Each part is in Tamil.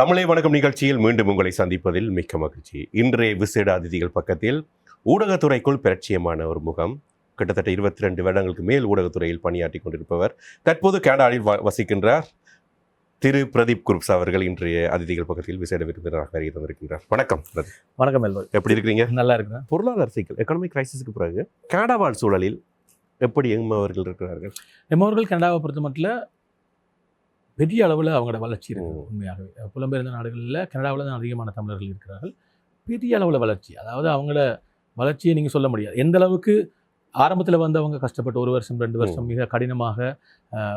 தமிழை வணக்கம் நிகழ்ச்சியில் மீண்டும் உங்களை சந்திப்பதில் மிக்க மகிழ்ச்சி. இன்றைய விசேட அதிதிகள் பக்கத்தில் ஊடகத்துறைக்குள் பரிச்சயமான ஒரு முகம். கிட்டத்தட்ட இருபத்தி ரெண்டு வருடங்களுக்கு மேல் ஊடகத்துறையில் பணியாற்றி கொண்டிருப்பவர் தற்போது கனடாவில் வசிக்கின்றார் திரு பிரதீப் குருப்ஸ் அவர்கள் இன்றைய அதிதிகள் பக்கத்தில் விசேட விருந்தினராக வருகை தந்திருக்கின்றார். வணக்கம் வணக்கம் எல்வல் எப்படி இருக்கிறீங்க? நல்லா இருக்கிறேன். பொருளாதார சிக்கல் எக்கனாமிக் கிரைசிஸ்க்கு பிறகு கனடா வாழ் சூழலில் எப்படி எம்மவர்கள் இருக்கிறார்கள்? எம்மவர்கள் கனடாவை பொறுத்த மட்டும் பெரிய அளவில் அவங்களோட வளர்ச்சி இருக்கு ம். உண்மையாகவே. புலம்பெயர்ந்த நாடுகளில் கனடாவில் தான் அதிகமான தமிழர்கள் இருக்கிறார்கள். பெரிய அளவில் வளர்ச்சி. அதாவது அவங்கள வளர்ச்சியை நீங்கள் சொல்ல முடியாது. எந்த அளவுக்கு ஆரம்பத்தில் வந்தவங்க கஷ்டப்பட்டு ஒரு வருஷம் ரெண்டு வருஷம் மிக கடினமாக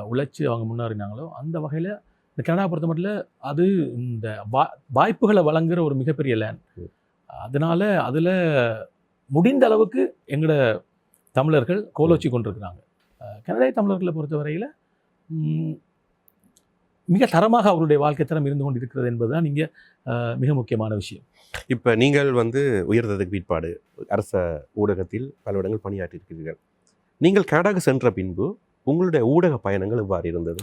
உழைச்சு அவங்க முன்னேறினாங்களோ அந்த வகையில் இந்த கனடா பொறுத்த மட்டும் அது இந்த வா வாய்ப்புகளை வழங்குற ஒரு மிகப்பெரிய லேண்ட். அதனால அதில் முடிந்த அளவுக்கு எங்களோட தமிழர்கள் கோலோச்சி கொண்டிருக்கிறாங்க. அஹ், கனடிய தமிழர்களை பொறுத்தவரையில் ம், மிக தரமாக அவருடைய வாழ்க்கை தரம் இருந்து கொண்டிருக்கிறது என்பதுதான் இங்கே அஹ், மிக முக்கியமான விஷயம். இப்போ நீங்கள் வந்து உயர்ந்ததுக்கு பிற்பாடு அரச ஊடகத்தில் பல இடங்கள் பணியாற்றி இருக்கிறீர்கள் நீங்கள் கனடாக்கு சென்ற பின்பு உங்களுடைய ஊடக பயணங்கள் எவ்வாறு இருந்தது?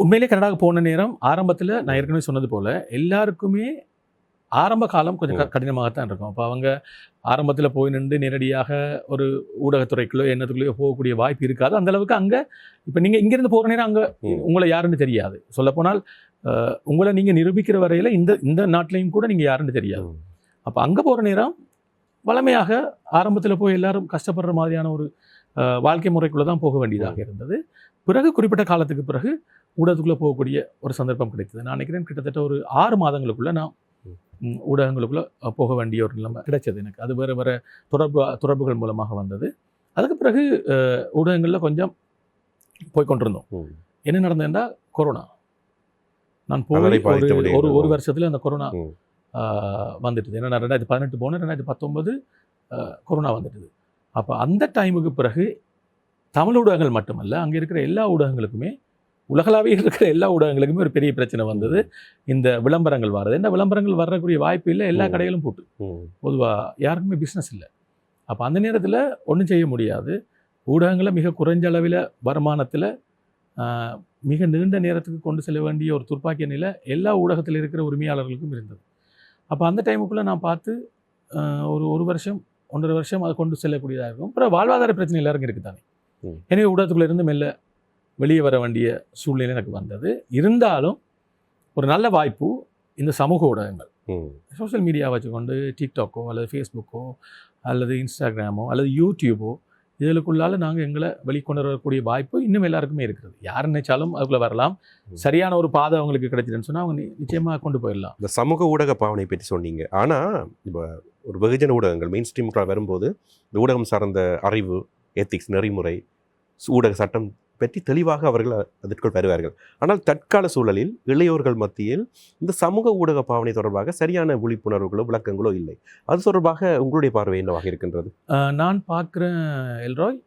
உண்மையிலே கனடாவுக்கு போன நேரம் ஆரம்பத்தில் நான் ஏற்கனவே சொன்னது போல எல்லாருக்குமே ஆரம்ப காலம் கொஞ்சம் க- கடினமாகத்தான் இருக்கும். அப்போ அவங்க ஆரம்பத்தில் போய் நின்று நேரடியாக ஒரு ஊடகத்துறைக்குள்ளோ என்னத்துக்குள்ளேயோ போகக்கூடிய வாய்ப்பு இருக்காது. அந்த அளவுக்கு அங்கே இப்போ நீங்கள் இங்கேருந்து போகிற நேரம் அங்கே. உங்களை யாருன்னு தெரியாது. சொல்லப்போனால் உங்களை நீங்கள் நிரூபிக்கிற வரையில் இந்த இந்த நாட்டிலையும் கூட நீங்கள் யாருன்னு தெரியாது. அப்போ அங்கே போகிற நேரம் வளமையாக ஆரம்பத்தில் போய் எல்லாரும் கஷ்டப்படுற மாதிரியான ஒரு வாழ்க்கை முறைக்குள்ளே தான் போக வேண்டியதாக இருந்தது. பிறகு குறிப்பிட்ட காலத்துக்கு பிறகு ஊடகத்துக்குள்ளே போகக்கூடிய ஒரு சந்தர்ப்பம் கிடைத்தது. நான் நினைக்கிறேன் கிட்டத்தட்ட ஒரு ஆறு மாதங்களுக்குள்ள நான் ஊடகங்களுக்குள்ள போக வேண்டிய ஒரு நிலைமை கிடைச்சது எனக்கு. அது வேறு வேறு தொடர்பு தொடர்புகள் மூலமாக வந்தது. அதுக்கு பிறகு ஊடகங்களில் கொஞ்சம் போய் கொண்டிருந்தோம். என்ன நடந்ததுன்னா கொரோனா. நான் போய் ஒரு. ஒரு வருஷத்துல அந்த கொரோனா வந்துட்டுது. ஏன்னா நான் ரெண்டாயிரத்தி பதினெட்டு போனேன் ரெண்டாயிரத்தி பத்தொன்பது கொரோனா வந்துட்டுது. அப்போ அந்த டைமுக்கு பிறகு தமிழ் ஊடகங்கள் மட்டுமல்ல அங்கே இருக்கிற எல்லா ஊடகங்களுக்குமே உலகளாவிய இருக்கிற எல்லா ஊடகங்களுக்குமே ஒரு பெரிய பிரச்சனை வந்தது. இந்த விளம்பரங்கள் வர்றது. என்ன விளம்பரங்கள் வர்றக்கூடிய வாய்ப்பு இல்லை. எல்லா. கடைகளும் போட்டு. பொதுவாக யாருக்குமே பிஸ்னஸ் இல்லை. அப்போ அந்த நேரத்தில் ஒன்றும் செய்ய முடியாது. ஊடகங்களை மிக குறைஞ்ச அளவில் வருமானத்தில் மிக நீண்ட நேரத்துக்கு கொண்டு செல்ல வேண்டிய ஒரு துர்ப்பாக்கிய நிலை எல்லா ஊடகத்தில் இருக்கிற உரிமையாளர்களுக்கும் இருந்தது. அப்போ அந்த டைமுக்குள்ளே நான் பார்த்து ஒரு ஒரு வருஷம் ஒன்றரை வருஷம் அதை கொண்டு செல்லக்கூடியதாக இருக்கும். அப்புறம் வாழ்வாதார பிரச்சனை எல்லாருக்கும் இருக்குது தானே. எனவே ஊடகத்துக்குள்ள இருந்து மெல்ல வெளியே வர வேண்டிய சூழ்நிலை எனக்கு வந்தது. இருந்தாலும் ஒரு நல்ல வாய்ப்பு இந்த சமூக ஊடகங்கள். ம். சோஷியல் மீடியா வச்சுக்கொண்டு டிக்டாக்கோ அல்லது ஃபேஸ்புக்கோ அல்லது இன்ஸ்டாகிராமோ அல்லது யூடியூபோ இதுகளுக்குள்ளால நாங்கள் எங்களை வெளிக்கொண்டு வரக்கூடிய வாய்ப்பு இன்னும் எல்லாருக்குமே இருக்கிறது. யார் நினைச்சாலும் அதுக்குள்ளே வரலாம். சரியான ஒரு பாதை அவங்களுக்கு கிடைச்சிதுன்னு சொன்னால் அவங்க நி- நிச்சயமா கொண்டு போயிடலாம். இந்த சமூக ஊடக பாவனை பற்றி சொன்னீங்க. ஆனால் இப்போ ஒரு வெகுஜன ஊடகங்கள் மெயின் ஸ்ட்ரீமுக்குள்ள வரும்போது இந்த ஊடகம் சார்ந்த அறிவு எத்திக்ஸ் நெறிமுறை ஊடக சட்டம் பற்றி தெளிவாக அவர்கள் அதற்குள் வருவார்கள். ஆனால் தற்கால சூழலில் இளையோர்கள் மத்தியில் இந்த சமூக ஊடக பாவனை தொடர்பாக சரியான விழிப்புணர்வுகளோ விளக்கங்களோ இல்லை. அது தொடர்பாக உங்களுடைய பார்வை என்னவாக இருக்கின்றது? நான் பார்க்குற எல்ராய்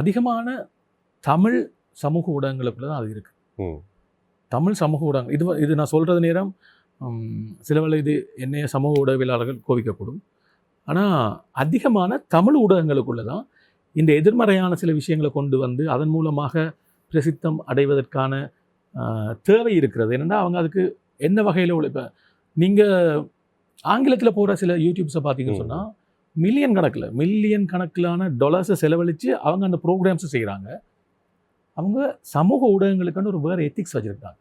அதிகமான தமிழ் சமூக ஊடகங்களுக்குள்ள தான் அது இருக்குது. தமிழ் சமூக ஊடகங்கள் இது இது நான் சொல்கிறது நேரம் சிலவேளை இது என்னைய சமூக ஊடகவியலாளர்கள் கோபிக்கக்கூடும். ஆனால் அதிகமான தமிழ் ஊடகங்களுக்குள்ள தான் இந்த எதிர்மறையான சில விஷயங்களை கொண்டு வந்து அதன் மூலமாக பிரசித்தம் அடைவதற்கான தேவை இருக்கிறது. என்னென்னா அவங்க அதுக்கு என்ன வகையில் உழைப்ப நீங்கள் ஆங்கிலத்தில் போகிற சில யூடியூப்ஸை பார்த்தீங்கன்னு. சொன்னால் மில்லியன் கணக்கில் மில்லியன் கணக்கிலான டாலர்ஸை செலவழித்து அவங்க அந்த ப்ரோக்ராம்ஸை செய்கிறாங்க அவங்க சமூக ஊடகங்களுக்கான ஒரு வேறு எத்திக்ஸ் வச்சுருக்காங்க.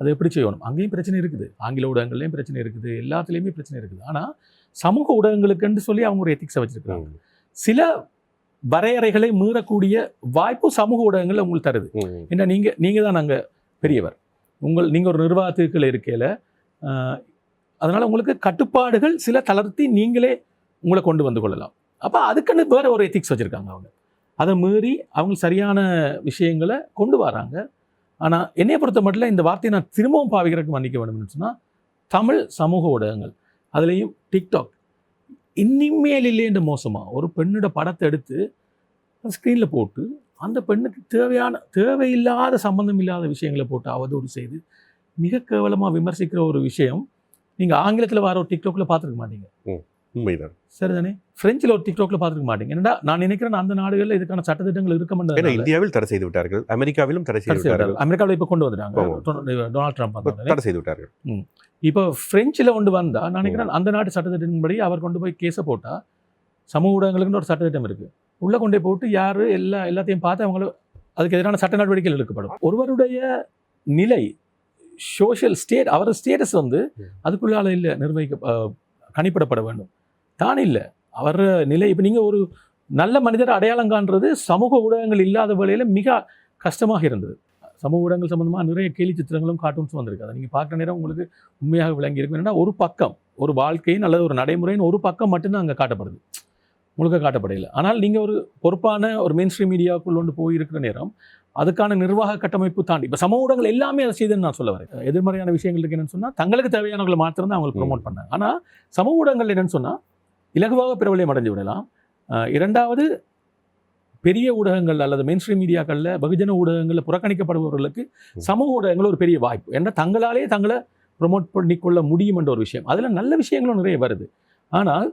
அதை எப்படி செய்யணும்? அங்கேயும் பிரச்சனை இருக்குது. ஆங்கில ஊடகங்கள்லேயும் பிரச்சனை இருக்குது. எல்லாத்துலேயுமே பிரச்சனை இருக்குது. ஆனால் சமூக ஊடகங்களுக்குன்னு சொல்லி அவங்க ஒரு எத்திக்ஸை வச்சுருக்காங்க. சில வரையறைகளை மீறக்கூடிய வாய்ப்பு சமூக ஊடகங்கள் உங்களுக்கு தருது. ம். ஏன்னா நீங்கள் நீங்கள் தான் நாங்கள் பெரியவர். உங்கள் நீங்கள் ஒரு நிர்வாகத்துக்குள்ள இருக்கையில் அதனால் உங்களுக்கு கட்டுப்பாடுகள் சில தளர்த்தி நீங்களே உங்களை கொண்டு வந்து கொள்ளலாம். அப்போ அதுக்குன்னு வேற ஒரு எத்திக்ஸ் வச்சுருக்காங்க அவங்க. அதை மீறி அவங்க சரியான விஷயங்களை கொண்டு வராங்க. ஆனால் என்னைய பொறுத்த மட்டும் இந்த வார்த்தையை நான் திரும்பவும் பாவிக்கிறதுக்கு மன்னிக்க வேண்டும்னு சொன்னால் தமிழ் சமூக ஊடகங்கள் அதுலேயும் டிக்டாக் இனிமேல் இல்லைன்ற மோசமாக ஒரு பெண்ணோட படத்தை எடுத்து ஸ்க்ரீனில் போட்டு அந்த பெண்ணுக்கு தேவையான தேவையில்லாத சம்மந்தம் இல்லாத விஷயங்களை போட்டு அவதூறு செய்து மிக கேவலமாக விமர்சிக்கிற ஒரு விஷயம் நீங்கள் ஆங்கிலத்தில் வர ஒரு டிக்டாக்ல பார்த்துருக்க மாட்டீங்க. உண்மைதான். சரிதானே? பிரெஞ்சில் ஒரு டிக்டாக்ல பார்த்துருக்க மாட்டீங்க. என்னடா நான் நினைக்கிறேன் அந்த நாடுகளில் இதுக்கான சட்டத்திட்டங்கள் இருக்க மாட்டேன் இந்தியாவில் தடை செய்து விட்டார்கள். அமெரிக்காவிலும் தடை செய்து விட்டார்கள். அமெரிக்காவில் இப்போ கொண்டு வந்துட்டாங்க. டொனால்ட் ட்ரம்ப் தடை செய்து விட்டார்கள். இப்போ பிரெஞ்சில் கொண்டு வந்தா நான் நினைக்கிறேன் அந்த நாட்டு சட்டத்திட்டத்தின்படி அவர் கொண்டு போய் கேஸை போட்டா சமூக ஊடகங்களுக்குன்னு ஒரு சட்டத்திட்டம் இருக்கு. உள்ள கொண்டு போட்டு யாரு எல்லா எல்லாத்தையும் பார்த்து அவங்கள அதுக்கு எதிரான சட்ட நடவடிக்கைகள் எடுக்கப்படும். ஒருவருடைய நிலை சோஷியல் ஸ்டேட் அவர் ஸ்டேட்டஸ் வந்து. அதுக்குள்ளால இல்லை நிர்வகிக்க கணிப்பிடப்பட வேண்டும். தான் இல்லை. அவர் நிலை இப்போ நீங்கள் ஒரு நல்ல மனிதர் அடையாளம் காண்றது சமூக ஊடகங்கள் இல்லாத வேளையில மிக கஷ்டமாக இருந்தது. சமூக ஊடகங்கள் சம்பந்தமாக நிறைய கேலி சித்திரங்களும் கார்ட்டூன்ஸும் வந்திருக்கு. அதை நீங்கள் பார்க்குற நேரம் உங்களுக்கு உண்மையாக விளங்கி இருக்கும். என்னன்னா ஒரு பக்கம் ஒரு வாழ்க்கையின் அல்லது ஒரு நடைமுறையின் ஒரு பக்கம் மட்டும்தான் அங்கே காட்டப்படுது. முழுக்க காட்டப்படையில ஆனால் நீங்கள் ஒரு பொறுப்பான ஒரு மெயின் ஸ்ட்ரீம் மீடியாவுக்குள்ள கொண்டு போய் இருக்கிற நேரம் அதுக்கான நிர்வாக கட்டமைப்பு தாண்டி இப்போ சமூக ஊடகங்கள் எல்லாமே அதை செய்துன்னு நான் சொல்ல வரேன். எதிர்மறையான விஷயங்கள் இருக்கு என்னன்னு சொன்னால் தங்களுக்கு தேவையானவங்களை மாத்திரம் தான் அவங்க ப்ரொமோட் பண்ணாங்க. ஆனால் சமூக ஊடகங்கள் என்னன்னு சொன்னால் இலகுவாக பிரபலியம் அடைஞ்சு விடலாம். இரண்டாவது பெரிய ஊடகங்கள் அல்லது மெயின் ஸ்ட்ரீம் மீடியாக்களில் பகுஜன ஊடகங்களில் புறக்கணிக்கப்படுபவர்களுக்கு சமூக ஊடகங்கள் ஒரு பெரிய வாய்ப்பு. ஏன்னா தங்களாலே தங்களை ப்ரொமோட் பண்ணிக்கொள்ள முடியும் என்ற ஒரு விஷயம். அதில் நல்ல விஷயங்களும் நிறைய வருது. ஆனால்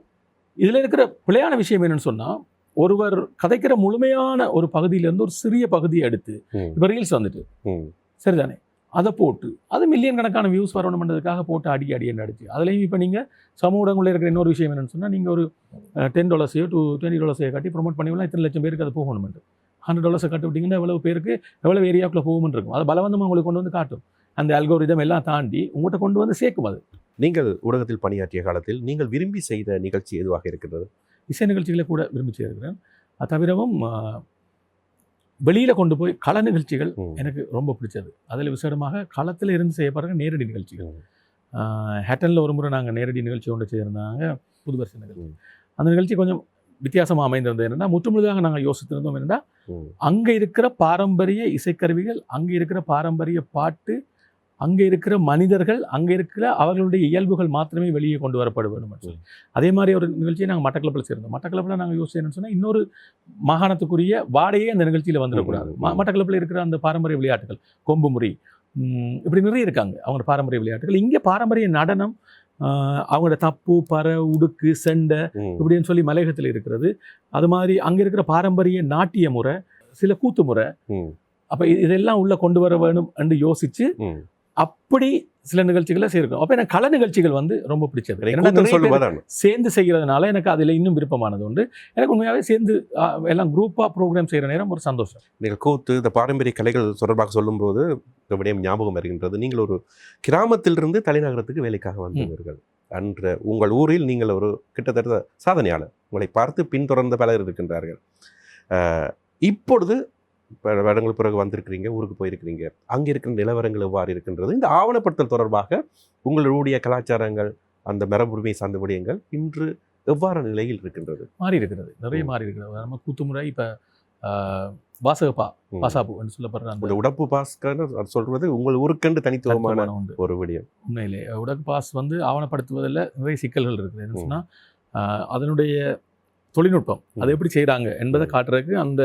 இதில் இருக்கிற பிழையான விஷயம் என்னன்னு சொன்னால் ஒருவர் கதைக்கிற முழுமையான ஒரு பகுதியிலேருந்து ஒரு சிறிய பகுதியை எடுத்து. இப்போ ரீல்ஸ் வந்துட்டு. சரிதானே? அதை போட்டு அது மில்லியன் கணக்கான வியூஸ் வரணுன்றதுக்காக போட்டு அடி அடி அடிச்சு. அதுலேயும் இப்போ நீங்கள் சமூக ஊடகங்களில் இருக்கிற இன்னொரு விஷயம் என்னன்னு சொன்னால் நீங்கள் ஒரு டென் டாலர்ஸையோ டூ டுவெண்ட்டி டாலர்ஸையோ கட்டி ப்ரொமோட் பண்ணிவிடலாம். இத்தனை லட்சம் பேருக்கு அது போகணுமெண்டு ஹண்ட்ரட் டாலர்ஸை கட்டி விட்டிங்கன்னா எவ்வளவு பேருக்கு எவ்வளவு ஏரியாவுக்குள்ள போகும்னு இருக்கும். அது பலவந்தமாக உங்களுக்கு கொண்டு வந்து காட்டும். அந்த அல்கோரிதம் எல்லாம் தாண்டி உங்கள்கிட்ட கொண்டு வந்து சேர்க்கும் அது. நீங்கள் ஊடகத்தில் பணியாற்றிய காலத்தில் நீங்கள் விரும்பி செய்த நிகழ்ச்சி எதுவாக இருக்கிறது? இசை நிகழ்ச்சிகளை கூட விரும்பி செய்திருக்கிறேன். தவிரவும் வெளியில் கொண்டு போய் கள நிகழ்ச்சிகள். எனக்கு ரொம்ப பிடிச்சது அதில் விசேடமாக களத்தில் இருந்து செய்யப்படுற நேரடி நிகழ்ச்சிகள். ஹேட்டனில் ஒரு முறை நாங்கள் நேரடி நிகழ்ச்சி ஒன்று செய்திருந்தாங்க புதுவருஷ நிகழ்ச்சி ம். அந்த நிகழ்ச்சி கொஞ்சம் வித்தியாசமாக அமைந்திருந்தது என்னன்னா முற்றுமுழுதாக நாங்கள் யோசித்திருந்தோம் என்னன்னா. அங்கே இருக்கிற பாரம்பரிய இசைக்கருவிகள் அங்கே இருக்கிற பாரம்பரிய பாட்டு அங்கே இருக்கிற மனிதர்கள் அங்கே இருக்கிற அவர்களுடைய இயல்புகள் மாத்திரமே வெளியே கொண்டு வரப்பட வேண்டும் சொல்லி அதே மாதிரி ஒரு நிகழ்ச்சியை நாங்கள் மட்டக்களப்பில் சேர்ந்தோம் மட்டக்களப்பில் நாங்கள் யோசிச்சு என்னன்னு சொன்னால் இன்னொரு மாகாணத்துக்குரிய வாடையே அந்த நிகழ்ச்சியில் வந்துடக்கூடாது. மட்டக்களப்பில் இருக்கிற அந்த பாரம்பரிய விளையாட்டுகள் கொம்பு முறி இப்படி நிறைய இருக்காங்க அவங்க பாரம்பரிய விளையாட்டுகள் இங்கே பாரம்பரிய நடனம் அவங்களோட தப்பு பற உடுக்கு செண்டை. இப்படின்னு சொல்லி மலையகத்தில் இருக்கிறது அது மாதிரி அங்கே இருக்கிற பாரம்பரிய நாட்டிய முறை சில கூத்து முறை. அப்போ இதெல்லாம் உள்ள கொண்டு வர வேணும் என்று யோசிச்சு ம். அப்படி சில நிகழ்ச்சிகளை செய்யிருக்கோம் அப்போ எனக்கு கலை நிகழ்ச்சிகள் வந்து ரொம்ப பிடிச்சது. சேர்ந்து செய்கிறதுனால எனக்கு அதில் இன்னும் விருப்பமானது உண்டு. எனக்கு உண்மையாகவே சேர்ந்து எல்லாம் குரூப்பாக ப்ரோக்ராம் செய்கிற நேரம் ஒரு சந்தோஷம். நீங்கள் கூத்து இந்த பாரம்பரிய கலைகள் தொடர்பாக சொல்லும்போது இந்த விடயம் ஞாபகம் வருகின்றது. நீங்கள் ஒரு கிராமத்திலிருந்து தலைநகரத்துக்கு வேலைக்காக வந்தவர்கள் அன்று உங்கள் ஊரில் நீங்கள் ஒரு கிட்டத்தட்ட சாதனையாளர். உங்களை பார்த்து பின்தொடர்ந்த பலர் இருக்கின்றார்கள். இப்பொழுது வருடங்கள் பிறகு வந்திருக்கிறீங்க ஊருக்கு போயிருக்கிறீங்க. அங்கே இருக்கிற நிலவரங்கள் எவ்வாறு இருக்கின்றது? இந்த ஆவணப்படுத்தல் தொடர்பாக உங்களுடைய கலாச்சாரங்கள் அந்த மரபுரிமை சார்ந்த விடயங்கள் இன்று எவ்வாறு நிலையில் இருக்கின்றது? மாறி இருக்கிறது நிறைய. மாறி இருக்கிறது நம்ம கூத்துமுறை இப்போ வாசகப்பா. பாசாப்பு என்று சொல்லப்படுற அந்த உடப்பு பாஸ்கர் சொல்றது உங்கள் ஊருக்கென்று தனித்துவமான ஒரு விடயம். உண்மையிலே. உடகு பாஸ் வந்து ஆவணப்படுத்துவதில் நிறைய சிக்கல்கள் இருக்குது. என்ன ம். சொன்னால் அதனுடைய தொழில்நுட்பம் அதை எப்படி செய்கிறாங்க என்பதை. காட்டுறதுக்கு அந்த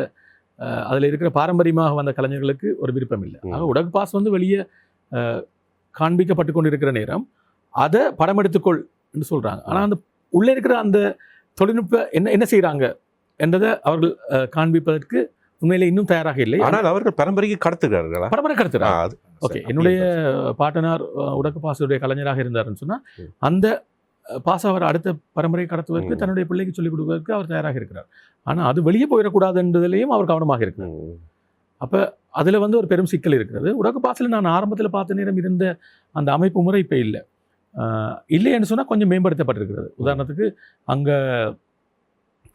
அதில் இருக்கிற பாரம்பரியமாக வந்த கலைஞர்களுக்கு ஒரு விருப்பம் இல்லை. ஆக உடகு பாஸ் வந்து வெளியே காண்பிக்கப்பட்டு கொண்டிருக்கிற நேரம் அதை படம் எடுத்துக்கொள் என்று சொல்கிறாங்க ஆனால் அந்த உள்ளே இருக்கிற அந்த தொழில்நுட்ப என்ன என்ன செய்கிறாங்க என்றதை அவர்கள் காண்பிப்பதற்கு உண்மையிலே இன்னும் தயாராக இல்லை. ஆனால் அவர்கள் பரம்பரைக்கு கடத்துகிறார்களா? பரம்பரை அது ஓகே. என்னுடைய பாட்டனார் உடக்கு பாசுடைய கலைஞராக இருந்தாருன்னு சொன்னா ம். அந்த பாச அவர் அடுத்த பரம்பரை கடத்துவதற்கு. தன்னுடைய பிள்ளைக்கு சொல்லிக் கொடுப்பதற்கு அவர் தயாராக இருக்கிறார். ஆனா அது வெளியே போயிடக்கூடாதுன்றதுலையும் அவர் கவனமாக இருக்கிறார். ம், அதுல வந்து ஒரு பெரும் சிக்கல் இருக்கிறது. உடக்கு பாசில் நான் ஆரம்பத்துல பார்த்த நேரம் இருந்த அந்த அமைப்பு முறை இப்போ இல்லை. இல்லைன்னு சொன்னா கொஞ்சம் மேம்படுத்தப்பட்டிருக்கிறது. உதாரணத்துக்கு அங்க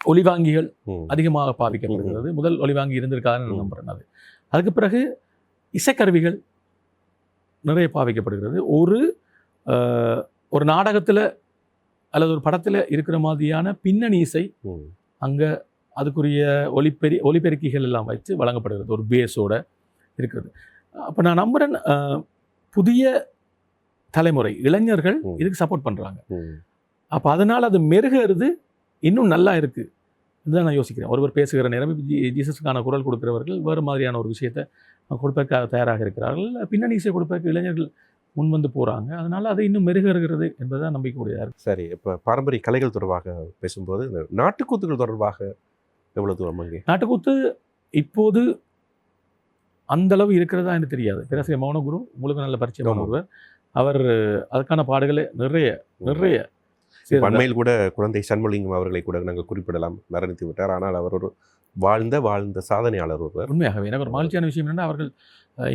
ஒலிவாங்கிகள் ம், அதிகமாக பாவிக்கப்படுகிறது. முதல் ஒலிவாங்கி இருந்திருக்காதுன்னு நான். நம்புறேன் அது. அதுக்கு பிறகு இசைக்கருவிகள் நிறைய பாவிக்கப்படுகிறது. ஒரு ஒரு நாடகத்தில் அல்லது ஒரு படத்தில் இருக்கிற மாதிரியான பின்னணி இசை அங்கே அதுக்குரிய ஒலிபெரி ஒலிபெருக்கிகள் எல்லாம் வைத்து வழங்கப்படுகிறது. ஒரு பேஸோட இருக்கிறது. அப்போ நான் நம்புகிறேன் புதிய தலைமுறை இளைஞர்கள். இதுக்கு சப்போர்ட் பண்ணுறாங்க அப்போ அதனால் அது மெருகிறது இன்னும் நல்லா இருக்குது இதுதான் நான் யோசிக்கிறேன். ஒருவர் பேசுகிற நேரம் ஜீசஸுக்கான குரல் கொடுக்கிறவர்கள் வேறு மாதிரியான ஒரு விஷயத்தை கொடுப்பதற்காக தயாராக இருக்கிறார்கள். பின்னணி இசை கொடுப்பதற்கு இளைஞர்கள் முன் வந்து போகிறாங்க அதனால அது இன்னும் மெருகருகிறது என்பதுதான் நம்பிக்கையுடையதாக இருக்கு. சரி இப்போ பாரம்பரிய கலைகள் தொடர்பாக பேசும்போது இந்த நாட்டுக்கூத்துகள் தொடர்பாக எவ்வளவு தூரம் அங்கே? நாட்டுக்கூத்து இப்போது அந்த அளவு இருக்கிறதா எனக்கு தெரியாது. பேராசிரியர் மௌனகுரு உங்களுக்கு நல்ல பரிச்சயமான. ஒருவர். அவர் அதுக்கான பாடுகளை நிறைய நிறைய. அண்மையில் கூட குழந்தை சண்முலிங்கம் அவர்களை கூட நாங்கள் குறிப்பிடலாம். மரணித்து விட்டார். ஆனால் அவர் ஒரு வாழ்ந்த வாழ்ந்த சாதனையாளர் ஒருவர். உண்மையாகவே. எனக்கு ஒரு மகிழ்ச்சியான விஷயம் என்னன்னா அவர்கள்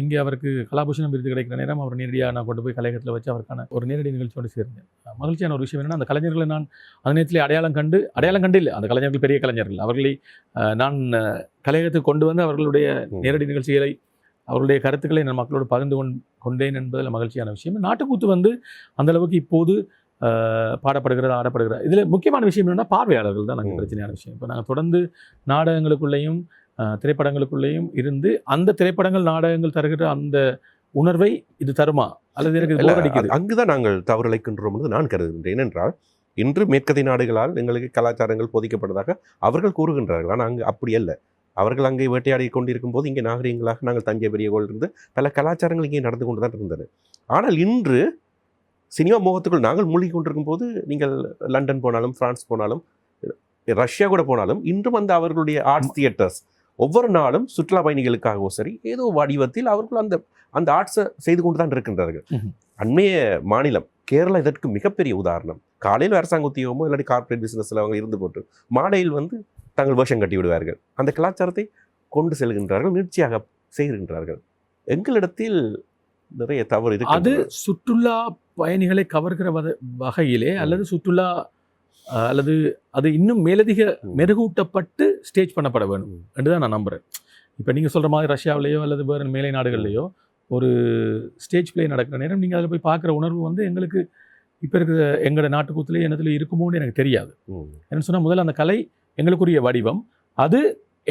இங்கே அவருக்கு கலாபூஷணம் விருது கிடைக்கிற நேரம் அவர் நேரடியாக நான் கொண்டு போய் கலையகத்தில் வச்சு அவருக்கான ஒரு நேரடி நிகழ்ச்சியோடு சேர்ந்தேன். மகிழ்ச்சியான ஒரு விஷயம் என்னன்னா அந்த கலைஞர்களை நான் அந்த நேரத்தில் அடையாளம் கண்டு அடையாளம் கண்டு இல்லை. அந்த கலைஞர்கள் பெரிய கலைஞர்கள். அவர்களை நான் கலையகத்துக்கு கொண்டு வந்து அவர்களுடைய. நேரடி நிகழ்ச்சிகளை அவருடைய கருத்துக்களை நான் மக்களோடு பகிர்ந்து கொண் கொண்டேன் என்பதில் மகிழ்ச்சியான விஷயம். நாட்டுக்கூத்து வந்து அந்த அளவுக்கு இப்போது பாடப்படுகிறது ஆடப்படுகிறது. இதில் முக்கியமான விஷயம் என்னன்னா பார்வையாளர்கள் தான் நாங்கள். பிரச்சனையான விஷயம். இப்போ நாங்கள் தொடர்ந்து நாடகங்களுக்குள்ளேயும் திரைப்படங்களுக்குள்ளேயும் இருந்து அந்த திரைப்படங்கள் நாடகங்கள் தருகிற அந்த உணர்வை இது தருமா? அல்லது எனக்கு இது இல்ல, bore அடிக்குது அ- அங்குதான் நாங்கள் தவறிழைக்கின்றோம் என்று நான் கருதுகின்றேன். ஏனென்றால் இன்று மேற்கத்திய நாடுகளால் எங்களுக்கு கலாச்சாரங்கள் போதிக்கப்பட்டதாக அவர்கள் கூறுகின்றார்கள். ஆனால் அங்கு அப்படி அல்ல. அவர்கள் அங்கே வேட்டையாடி கொண்டிருக்கும் போது இங்கே நாகரிகங்களாக நாங்கள் தஞ்சை பெரிய கோயில் இருந்து பல கலாச்சாரங்கள் இங்கே நடந்து கொண்டு தான் இருந்தது. ஆனால் இன்று சினிமா மோகத்துக்குள் நாங்கள் மூழ்கி கொண்டிருக்கும் போது நீங்கள் லண்டன் போனாலும் பிரான்ஸ் போனாலும் ரஷ்யா கூட போனாலும் இன்றும் அந்த அவர்களுடைய ஆர்ட்ஸ் தியேட்டர்ஸ் ஒவ்வொரு நாளும் சுற்றுலா பயணிகளுக்காகவும் சரி ஏதோ வடிவத்தில் அவர்கள் அந்த அந்த ஆர்ட்ஸை செய்து கொண்டு தான் இருக்கின்றார்கள். அண்மைய மாநிலம் கேரளா இதற்கு மிகப்பெரிய உதாரணம். காலையில் அரசாங்க உத்தியோகமோ இல்லாட்டி கார்ப்பரேட் பிசினஸ்ல அவங்க இருந்து போட்டு மாலையில் வந்து தங்கள் வேஷம் கட்டி விடுவார்கள். அந்த கலாச்சாரத்தை கொண்டு செல்கின்றார்கள் நிச்சயாக செய்கின்றார்கள். எங்களிடத்தில் நிறைய தவறு அது இருக்கு சுற்றுலா பயணிகளை கவர்கிற வகையிலே அல்லது சுற்றுலா அல்லது அது இன்னும் மேலதிக. மெருகூட்டப்பட்டு ஸ்டேஜ் பண்ணப்பட வேணும். என்று தான் நான் நம்புறேன் இப்போ நீங்கள் சொல்கிற மாதிரி ரஷ்யாவிலேயோ அல்லது வேறு மேலை நாடுகள்லையோ ஒரு ஸ்டேஜ் ப்ளே நடக்கிற நேரம் நீங்கள் அதில் போய் பார்க்குற உணர்வு வந்து எங்களுக்கு இப்போ இருக்கிற எங்களோட நாட்டுக்கூத்துலேயே என்னத்துல இருக்குமோன்னு எனக்கு தெரியாது. என்ன சொன்னால் முதல்ல அந்த கலை எங்களுக்குரிய வடிவம் அது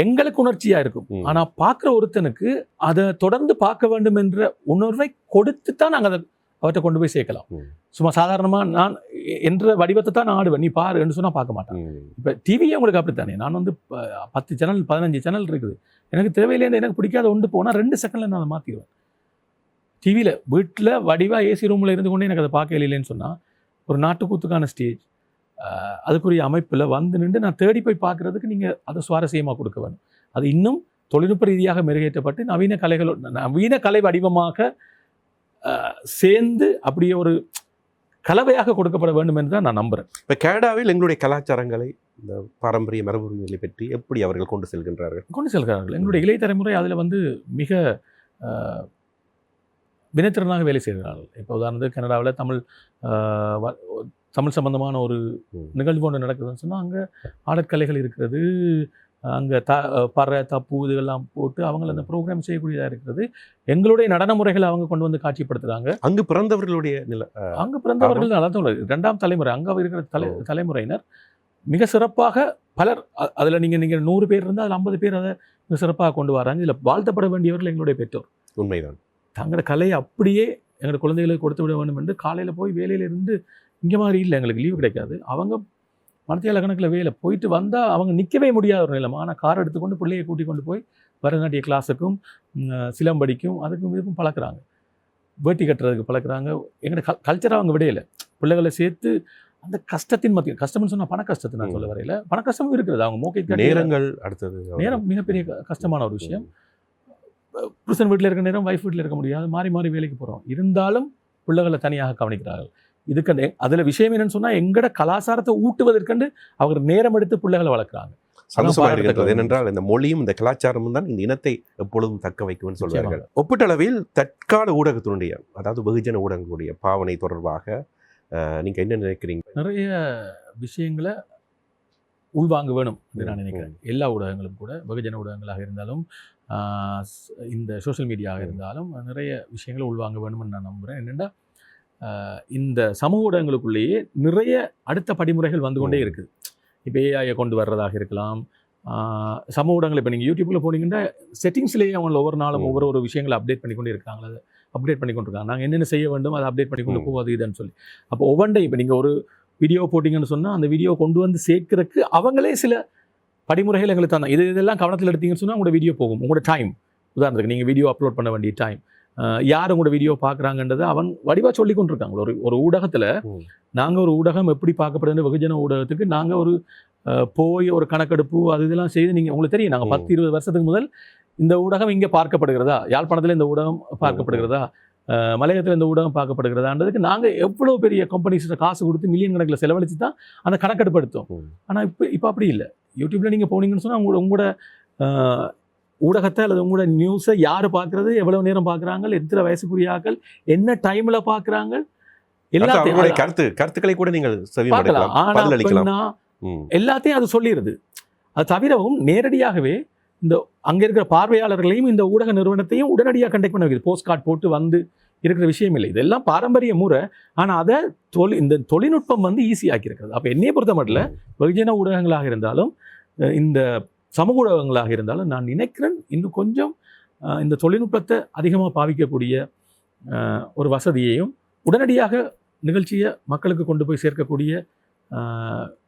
எங்களுக்கு உணர்ச்சியாக இருக்கும். ஆனால் பார்க்குற ஒருத்தனுக்கு அதை தொடர்ந்து பார்க்க வேண்டும் என்ற உணர்வை கொடுத்து தான் நாங்கள் அதை அவர்கிட்ட கொண்டு போய் சேர்க்கலாம். சும்மா சாதாரணமாக நான் என்ற வடிவத்தை தான் நான் ஆடுவேன். நீ பாரு என்று சொன்னால் பார்க்க மாட்டேன். இப்போ டிவியே உங்களுக்கு அப்படித்தானே? நான் வந்து பத்து சேனல் பதினஞ்சு சேனல் இருக்குது. எனக்கு தேவையில்லைன்னு எனக்கு பிடிக்காத ஒன்று போனால் ரெண்டு செகண்டில் நான் அதை மாற்றிடுவேன் டிவியில் வீட்டில் வடிவாக ஏசி ரூமில் இருந்து கொண்டே எனக்கு அதை பார்க்க இல்லைன்னு சொன்னால் ஒரு நாட்டுக்கூத்துக்கான ஸ்டேஜ் அதுக்குரிய அமைப்பில் வந்து நின்று நான் தேடி போய் பார்க்குறதுக்கு நீங்கள் அதை சுவாரஸ்யமாக கொடுக்க வேணும் அது இன்னும் தொழில்நுட்ப ரீதியாக மெருகேற்றப்பட்டு நவீன கலைகளோ நவீன கலை வடிவமாக சேர்ந்து அப்படியே ஒரு கலவையாக கொடுக்கப்பட வேண்டும் என்று தான் நான் நம்புகிறேன் இப்ப கனடாவில் எங்களுடைய கலாச்சாரங்களை இந்த பாரம்பரிய மரபுரிமைகளை பற்றி எப்படி அவர்கள் கொண்டு செல்கின்றார்கள்? கொண்டு செல்கிறார்கள். எங்களுடைய இளைய தலைமுறை அதில் வந்து மிக வினைத்திறனாக வேலை செய்கிறார்கள். இப்போ உதாரணத்துக்கு கனடாவில் தமிழ் தமிழ் சம்பந்தமான ஒரு. நிகழ்வு ஒன்று நடக்குதுன்னு சொன்னால் அங்கே ஆடற்கலைகள் இருக்கிறது அங்கே த பறை தப்பு இதெல்லாம் போட்டு அவங்கள அந்த ப்ரோக்ராம் செய்யக்கூடியதாக இருக்கிறது. எங்களுடைய நடன முறைகளை அவங்க கொண்டு வந்து காட்சிப்படுத்துகிறாங்க அங்கு பிறந்தவர்களுடைய நில அங்கே பிறந்தவர்கள் நல்லா. இரண்டாம் தலைமுறை அங்கே இருக்கிற தலை. தலைமுறையினர். மிக சிறப்பாக பலர் அதுல நீங்க நீங்க நூறு பேர் இருந்தால் அதில் ஐம்பது பேர் அதை மிக சிறப்பாக கொண்டு வராங்க. இதுல வாழ்த்தப்பட வேண்டியவர்கள் எங்களுடைய பெற்றோர். உண்மைதான். தங்களோட கலையை அப்படியே எங்களோட குழந்தைகளுக்கு கொடுத்து விட வேண்டும் என்று காலையில போய் வேலையில இருந்து இங்க மாதிரி இல்லை எங்களுக்கு லீவு கிடைக்காது. அவங்க மனத்தியால கணக்கில் வேலை போயிட்டு வந்தா அவங்க நிக்கவே முடியாத ஒரு நிலைமை. ஆனால் கார் எடுத்துக்கொண்டு பிள்ளையை கூட்டி கொண்டு போய் பரதநாட்டிய கிளாஸுக்கும் சிலம்படிக்கும் அதுக்கும் இதுக்கும் பழக்குறாங்க. வேட்டி கட்டுறதுக்கு பழக்குறாங்க. எங்களோட கல் கல்ச்சரை அவங்க விடையில. பிள்ளைகளை சேர்த்து அந்த கஷ்டத்தின் மத்திய கஷ்டம்னு சொன்னா பண கஷ்டத்தை நான் சொல்ல வரையில. பண கஷ்டமும் இருக்குது அவங்க மோக்கை நேரங்கள் அடுத்தது. நேரம் மிகப்பெரிய கஷ்டமான ஒரு விஷயம். புருஷன் வீட்டில் இருக்க நேரம் வைஃப் வீட்டில் இருக்க முடியாது. மாறி மாறி வேலைக்கு போகிறோம் இருந்தாலும் பிள்ளைகளை தனியாக கவனிக்கிறார்கள். இதுக்கு அந்த- அதுல விஷயம் என்னன்னு சொன்னா எங்கட கலாச்சாரத்தை ஊட்டுவதற்கண்டு அவங்க நேரம் எடுத்து பிள்ளைகளை வளர்க்குறாங்க. ஏனென்றால் இந்த மொழியும் இந்த கலாச்சாரமும் தான் இந்த இனத்தை எப்பொழுதும் தக்க வைக்கும்னு நிச்சயமாக. ஒப்பீட்டளவில் தற்கால ஊடகத்தினுடைய அதாவது வெகுஜன ஊடகங்களுடைய பாவனை தொடர்பாக அஹ், நீங்க என்ன நினைக்கிறீங்க? நிறைய விஷயங்களை உள்வாங்க வேணும் என்று நான் நினைக்கிறேன். எல்லா ஊடகங்களும் கூட வெகுஜன ஊடகங்களாக இருந்தாலும் இந்த சோஷியல் மீடியாவாக. இருந்தாலும் நிறைய விஷயங்களை உள்வாங்க வேணும்னு நான் நம்புகிறேன் என்னென்னா இந்த சமூக ஊடகங்களுக்குள்ளேயே நிறைய அடுத்த படிமுறைகள் வந்து கொண்டே. இருக்குது இப்போ ஏஐயை கொண்டு வர்றதாக இருக்கலாம். சமூக ஊடகங்கள் இப்போ நீங்கள் யூடியூப்பில் போனீங்கன்னா செட்டிங்ஸ்லேயே அவங்க ஒவ்வொரு நாளும். ஒவ்வொரு ஒரு விஷயங்களை அப்டேட் பண்ணி கொண்டே இருக்காங்க. அதை அப்டேட் பண்ணி கொண்டிருக்காங்க. நாங்கள் என்னென்ன செய்ய வேண்டும் அதை அப்டேட் பண்ணி கொண்டு. போவது இதுன்னு சொல்லி. அப்போ ஒவ்வொன்றை இப்போ நீங்கள் ஒரு வீடியோ போட்டிங்கன்னு சொன்னால் அந்த வீடியோ கொண்டு வந்து சேர்க்கறதுக்கு அவங்களே சில படிமுறைகள் எங்களுக்கு தந்தாங்க இது இதெல்லாம் கவனத்தில் எடுத்தீங்கன்னு சொன்னால் உங்களோட வீடியோ போகும். உங்களோட டைம் உதாரணத்துக்கு நீங்கள் வீடியோ அப்லோட் பண்ண வேண்டிய டைம் யார் உங்களோட வீடியோ பார்க்குறாங்கன்றதை அவன் வடிவாக சொல்லி கொண்டிருக்காங்க ஒரு ஒரு ஊடகத்தில். நாங்கள் ஒரு ஊடகம் எப்படி பார்க்கப்படுது வெகுஜன ஊடகத்துக்கு நாங்கள் ஒரு போய் ஒரு கணக்கெடுப்பு அது இதெல்லாம் செய்து நீங்கள் உங்களுக்கு தெரியும் நாங்கள். பத்து இருபது வருஷத்துக்கு முதல் இந்த ஊடகம் இங்கே பார்க்கப்படுகிறதா யாழ்ப்பாணத்தில் இந்த ஊடகம் பார்க்கப்படுகிறதா அஹ், மலையகத்தில் இந்த ஊடகம் பார்க்கப்படுகிறதான்றதுக்கு நாங்கள் எவ்வளோ பெரிய கம்பெனிஸ்ட காசு கொடுத்து மில்லியன் கணக்கில் செலவழித்து தான் அந்த கணக்கெடுப்பு எடுத்தோம். ஆனால் இப்போ இப்போ அப்படி இல்லை யூடியூப்ல நீங்கள் போனீங்கன்னு சொன்னால் உங்களோட உங்களோட ஊடகத்தை அல்லது உங்களோட நியூஸை யார் பார்க்குறது? எவ்வளோ நேரம் பார்க்குறாங்க எத்தனை வயசுக்குரிய ஆக்கள் என்ன டைமில் பார்க்குறாங்க? எல்லாத்தையும் கருத்து கருத்துக்களை கூட நீங்கள் பார்க்கலாம். மடுக்கலாம் ஆனா பதில் அளிக்கலாம். பெண்ணா ம். எல்லாத்தையும் அது சொல்லிடுது அது தவிரவும் நேரடியாகவே இந்த அங்க இருக்கிற பார்வையாளர்களையும் இந்த ஊடக நிறுவனத்தையும் உடனடியாக கண்டெக்ட் பண்ண வைக்குது போஸ்ட் கார்டு போட்டு வந்து இருக்கிற விஷயம் இல்லை. இதெல்லாம் பாரம்பரிய முறை. ஆனா அதை தொழில் இந்த தொழில்நுட்பம் வந்து ஈஸி ஆக்கியிருக்கிறது. அப்போ என்னைய பொறுத்த மட்டும் வெகுஜன ஊடகங்களாக இருந்தாலும் இந்த சமூக ஊடகங்களாக இருந்தாலும் நான் நினைக்கிறேன் இன்னும் கொஞ்சம் இந்த தொழில்நுட்பத்தை அதிகமாக பாவிக்கக்கூடிய ஒரு வசதியையும் உடனடியாக நிகழ்ச்சியை மக்களுக்கு கொண்டு போய் சேர்க்கக்கூடிய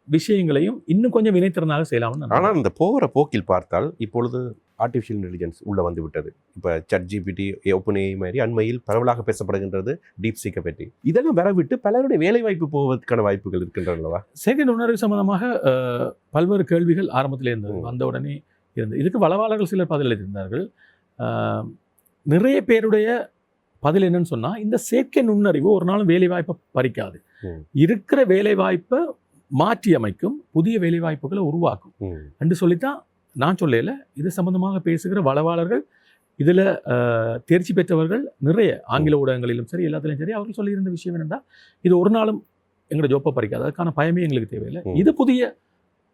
விஷயங்களையும் இன்னும் கொஞ்சம் வினைத்திறனாக செய்யலாம்னு ஆனால் இந்த போகிற போக்கில் பார்த்தால் இப்பொழுது ஆர்டிஃபிஷியல் இன்டெலிஜென்ஸ் உள்ள வந்து விட்டது. இப்போ சட் ஜிபிடி ஓப்பனே மாதிரி அண்மையில் பரவலாக பேசப்படுகின்றது டீப் சீக்கை பற்றி. இதெல்லாம் வரவிட்டு பலருடைய வேலை வாய்ப்பு போவதற்கான வாய்ப்புகள் இருக்கின்றனவா? செயற்கை நுண்ணறிவு சம்பந்தமாக பல்வேறு கேள்விகள் ஆரம்பத்தில் இருந்தது. வந்த உடனே இருந்தது. இதுக்கு வளவாளர்கள் சிலர் பதிலளித்திருந்தார்கள் அஹ், நிறைய பேருடைய பதில் என்னன்னு சொன்னா இந்த செயற்கை நுண்ணறிவு ஒரு நாளும் வேலை வாய்ப்பை பறிக்காது. இருக்கிற வேலை வாய்ப்பை மாற்றி அமைக்கும் புதிய வேலை வாய்ப்புகளை உருவாக்கும். என்று சொல்லித்தான் நான் சொல்லல இது சம்பந்தமாக பேசுகிற வளவாளர்கள் இதில் தேர்ச்சி பெற்றவர்கள் நிறைய ஆங்கில ஊடகங்களிலும் சரி எல்லாத்துலேயும் சரி அவர்கள் சொல்லியிருந்த விஷயம் என்னென்னா இது ஒரு நாளும் எங்களோட ஜோப்பை பறிக்காது. அதுக்கான பயமே எங்களுக்கு தேவையில்லை. இது புதிய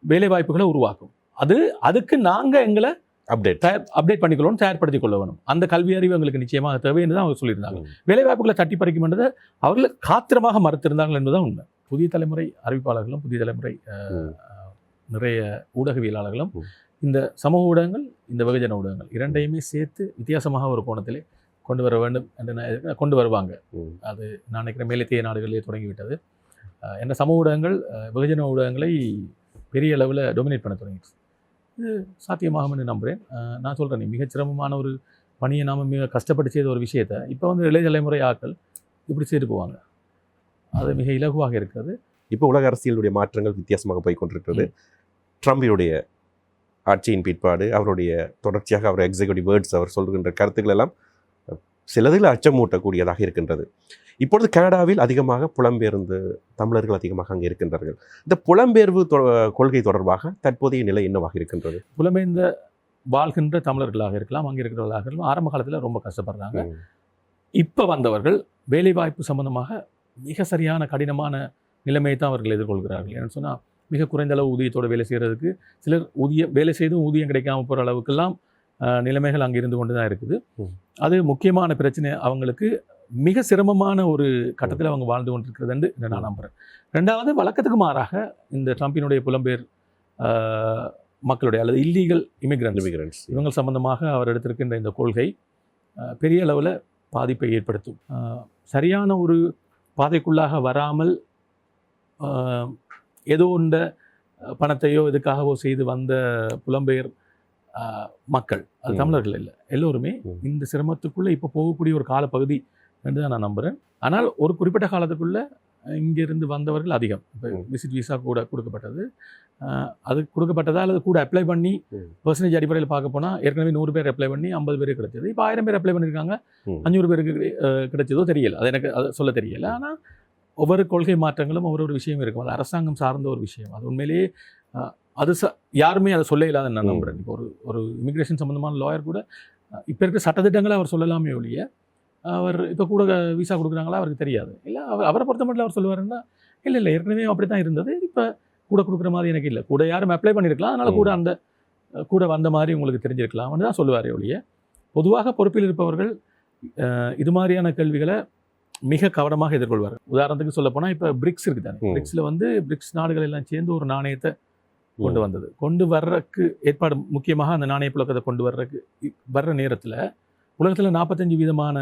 வேலை வாய்ப்புகளை உருவாக்கும். அது அதுக்கு நாங்கள் எங்களை அப்டேட் அப்டேட் பண்ணிக்கொள்ளணும் தயார்படுத்திக் கொள்ள வேணும். அந்த கல்வி அறிவு எங்களுக்கு நிச்சயமாக தேவை என்று தான் அவங்க சொல்லியிருந்தாங்க. ம். வேலை வாய்ப்புகளை தட்டி பறிக்கும் என்றதை அவர்கள் காத்திரமாக மறுத்திருந்தார்கள் என்பதுதான் உண்மை. புதிய தலைமுறை அறிவிப்பாளர்களும் புதிய தலைமுறை நிறைய ஊடகவியலாளர்களும். இந்த சமூக ஊடகங்கள் இந்த வெகுஜன ஊடகங்கள் இரண்டையுமே சேர்த்து வித்தியாசமாக ஒரு கோணத்திலே கொண்டு வர வேண்டும் என்று நான் கொண்டு வருவாங்க. அது நான் நினைக்கிறேன் மேலத்திய நாடுகளிலே தொடங்கிவிட்டது. என்ன சமூக ஊடகங்கள் வெகுஜன ஊடகங்களை பெரிய அளவில் டொமினேட் பண்ண தொடங்கிடுச்சு. இது சாத்தியமாகும் என்று நம்புகிறேன் நான் சொல்கிறேன் மிகச் சிரமமான ஒரு பணியை நாம் மிக கஷ்டப்பட்டு செய்த ஒரு விஷயத்தை இப்போ வந்து இளைய தலைமுறை ஆட்கள் இப்படி செய்து போவாங்க. அது மிக இலகுவாக இருக்கிறது. இப்போ உலக அரசியலுடைய மாற்றங்கள் வித்தியாசமாக போய் கொண்டிருக்கிறது. ட்ரம்பினுடைய ஆட்சியின் பிற்பாடு அவருடைய தொடர்ச்சியாக அவர் எக்ஸிக்யூட்டிவ் வேர்ட்ஸ் அவர் சொல்கின்ற கருத்துக்கள் எல்லாம் சிலதில் அச்சமூட்டக்கூடியதாக இருக்கின்றது. இப்பொழுது கனடாவில் அதிகமாக புலம்பெயர்ந்த தமிழர்கள் அதிகமாக அங்கே இருக்கின்றார்கள். இந்த புலம்பெயர்வு தொ- கொள்கை தொடர்பாக தற்போதைய நிலை என்னவாக இருக்கின்றது? புலமைந்த வாழ்கின்ற தமிழர்களாக இருக்கலாம் அங்கே இருக்கிறவர்களாக இருக்கலாம் ஆரம்ப காலத்தில் ரொம்ப கஷ்டப்படுறாங்க. இப்போ வந்தவர்கள் வேலைவாய்ப்பு சம்பந்தமாக மிக சரியான கடினமான நிலைமையை தான் அவர்கள் எதிர்கொள்கிறார்கள். ஏன்னு சொன்னால் மிக குறைந்த அளவு ஊதியத்தோடு வேலை செய்கிறதுக்கு சிலர் ஊதியம் வேலை செய்தும் ஊதியம் கிடைக்காம போகிற அளவுக்கெல்லாம் நிலைமைகள் அங்கே இருந்து கொண்டு தான் இருக்குது. அது முக்கியமான பிரச்சனை அவங்களுக்கு மிக சிரமமான ஒரு கட்டத்தில் அவங்க வாழ்ந்து கொண்டிருக்கிறது என்று நான் நம்புகிறேன் ரெண்டாவது வழக்கத்துக்கு மாறாக இந்த ட்ரம்பினுடைய புலம்பெயர் மக்களுடைய அல்லது இல்லீகல் இமிகிரன்ஸ் Immigrants. இவங்க சம்பந்தமாக அவர் எடுத்திருக்கின்ற இந்த கொள்கை பெரிய அளவில் பாதிப்பை ஏற்படுத்தும். சரியான ஒரு பாதைக்குள்ளாக வராமல் ஏதோ இந்த பணத்தையோ இதுக்காகவோ செய்து வந்த புலம்பெயர் மக்கள் அது. தமிழர்கள் இல்லை எல்லோருமே. இந்த சிரமத்துக்குள்ளே இப்போ போகக்கூடிய ஒரு காலப்பகுதி என்று தான் நான் நம்புகிறேன் ஆனால் ஒரு குறிப்பிட்ட காலத்துக்குள்ள இங்கிருந்து வந்தவர்கள் அதிகம் இப்போ. விசிட் விசா கூட கொடுக்கப்பட்டது அது கொடுக்கப்பட்டதா அல்லது கூட அப்ளை பண்ணி. பர்சன்டேஜ் அடிப்படையில் பார்க்க போனால் ஏற்கனவே நூறு பேர் அப்ளை பண்ணி ஐம்பது பேர் கிடைச்சது இப்போ ஆயிரம் பேர் அப்ளை பண்ணியிருக்காங்க. அஞ்சூறு பேருக்கு கிடைச்சதோ தெரியல அது எனக்கு அது சொல்ல தெரியல ஆனால் ஒவ்வொரு கொள்கை மாற்றங்களும் ஒவ்வொரு ஒரு விஷயம் இருக்கும். அது அரசாங்கம் சார்ந்த ஒரு விஷயம். அது உண்மையிலேயே அது ச யாருமே அதை சொல்ல இல்லாத நான் ம். நம்புறேன். இப்போ ஒரு ஒரு இமிகிரேஷன் சம்பந்தமான லாயர் கூட இப்போ இருக்க சட்டத்திட்டங்களை அவர் சொல்லலாமே ஒழிய அவர் இப்போ கூட விசா கொடுக்குறாங்களா அவருக்கு தெரியாது. இல்லை அவர் அவரை பொறுத்த மட்டும் அவர் சொல்லுவாருன்னா இல்லை இல்லை ஏற்கனவே அப்படி தான் இருந்தது. இப்போ கூட கொடுக்குற மாதிரி எனக்கு இல்லை. கூட யாரும் அப்ளை பண்ணியிருக்கலாம் அதனால கூட அந்த கூட வந்த மாதிரி உங்களுக்கு தெரிஞ்சிருக்கலாம்னு தான் சொல்லுவார் ஒழிய பொதுவாக பொறுப்பில் இருப்பவர்கள் இது மாதிரியான கேள்விகளை மிக கவனமாக எதிர்கொள்வார்கள் உதாரணத்துக்கு சொல்ல போனால் இப்போ பிரிக்ஸ் இருக்குது தானே. பிரிக்ஸில் வந்து பிரிக்ஸ் நாடுகள் எல்லாம் சேர்ந்து ஒரு நாணயத்தை கொண்டு. வந்தது கொண்டு வர்றதுக்கு ஏற்பாடு முக்கியமாக அந்த நாணய புழக்கத்தை கொண்டு வர்றதுக்கு வர்ற நேரத்தில் உலகத்தில் நாற்பத்தஞ்சு வீதமான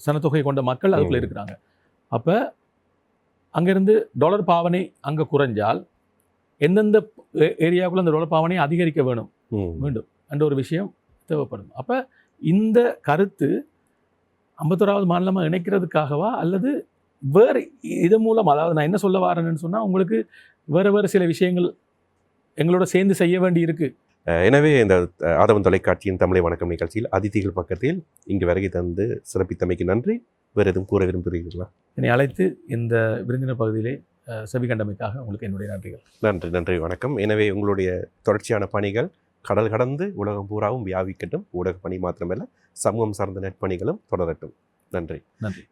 சனத்தொகை கொண்ட மக்கள் அதுக்குள்ளே. இருக்கிறாங்க அப்போ அங்கேருந்து டாலர் பாவனை அங்கே குறைஞ்சால் எந்தெந்த ஏரியாவுக்குள்ள அந்த டாலர் பாவனை அதிகரிக்க வேணும். மீண்டும் என்ற ஒரு விஷயம் தேவைப்படும் அப்போ இந்த கருத்து ஐம்பத்தோராவது மாநிலமாக இணைக்கிறதுக்காகவா? அல்லது வேறு இது மூலம் அதாவது நான் என்ன சொல்ல வரேன்னு சொன்னால் உங்களுக்கு வேறு வேறு சில விஷயங்கள் எங்களோட சேர்ந்து செய்ய வேண்டி இருக்கு. அஹ் எனவே இந்த ஆதவன் தொலைக்காட்சியின் தமிழை வணக்கம் நிகழ்ச்சியில் அதிதிகள் பக்கத்தில் இங்கு வருகை தந்து சிறப்பித்தமைக்கு நன்றி. வேறு எதுவும் கூற விரும்புகிறீர்களா? என்னை அழைத்து இந்த விருந்தினர் பகுதியிலே அஹ், செவி கண்டமைக்காக உங்களுக்கு என்னுடைய நன்றிகள். நன்றி நன்றி வணக்கம். எனவே உங்களுடைய தொடர்ச்சியான பணிகள் கடல் கடந்து உலகம் பூராவும் வியாபிக்கட்டும். ஊடக பணி மாத்திரமல்ல சமூகம் சார்ந்த நெற்பணிகளும் தொடரட்டும். நன்றி. நன்றி.